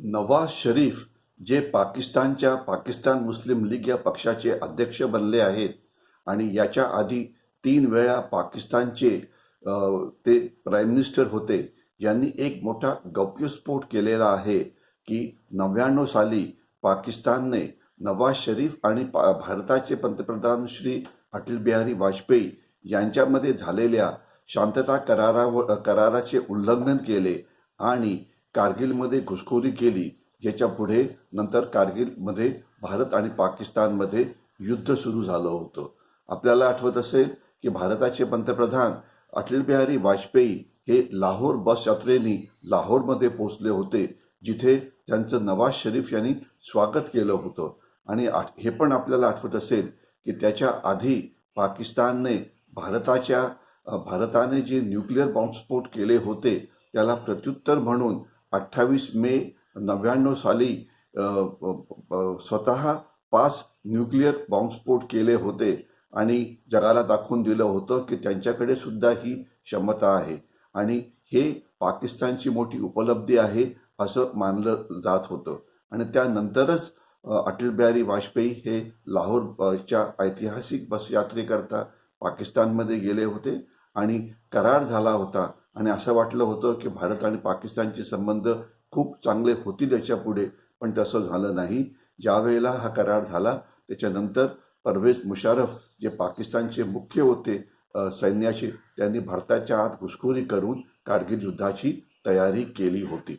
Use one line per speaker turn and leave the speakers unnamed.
नवाज शरीफ जे पाकिस्तानच्या पाकिस्तान मुस्लिम लीग या पक्षाचे अध्यक्ष बनले आहेत आणि याच्या आधी तीन वेळा पाकिस्तानचे ते प्राईम मिनिस्टर होते ज्यांनी एक मोठा गौप्यस्फोट केलेला आहे की नव्याण्णव साली पाकिस्तानने नवाज शरीफ आणि पा भारताचे पंतप्रधान श्री अटल बिहारी वाजपेयी यांच्यामध्ये झालेल्या शांतता करारावर कराराचे उल्लंघन केले आणि कारगिलमध्ये घुसखोरी केली ज्याच्या पुढे नंतर कारगिलमध्ये भारत आणि पाकिस्तानमध्ये युद्ध सुरू झालं होतं. आपल्याला आठवत असेल की भारताचे पंतप्रधान अटल बिहारी वाजपेयी हे लाहोर बस यात्रेनी लाहोरमध्ये पोहोचले होते जिथे त्यांचं नवाज शरीफ यांनी स्वागत केलं होतं. आणि आठ- हे पण आपल्याला आठवत असेल की त्याच्या आधी पाकिस्तानने भारताच्या भारताने जे न्यूक्लिअर बॉम्बस्फोट केले होते त्याला प्रत्युत्तर म्हणून अठ्ठावीस मे नव्याण्णव साली स्वतः पाच न्यूक्लिअर बॉम्बस्फोट केले होते आणि जगाला दाखवून दिलं होतं की त्यांच्याकडे सुद्धा ही क्षमता आहे. आणि हे पाकिस्तानची मोठी उपलब्धी आहे असं मानलं जात होतं. आणि त्यानंतरच अटल बिहारी वाजपेयी हे लाहोरच्या ऐतिहासिक बस यात्रेकरता पाकिस्तानमध्ये गेले होते आणि करार झाला होता. आणि असं वाटलं होतं की भारत आणि पाकिस्तानचे संबंध खूप चांगले होतील याच्यापुढे पण तसं झालं नाही. ज्यावेळेला हा करार झाला त्याच्यानंतर परवेज मुशारफ जे पाकिस्तानचे मुख्य होते सैन्याचे त्यांनी भारताच्या आत घुसखोरी करून कारगिल युद्धाची तयारी केली होती.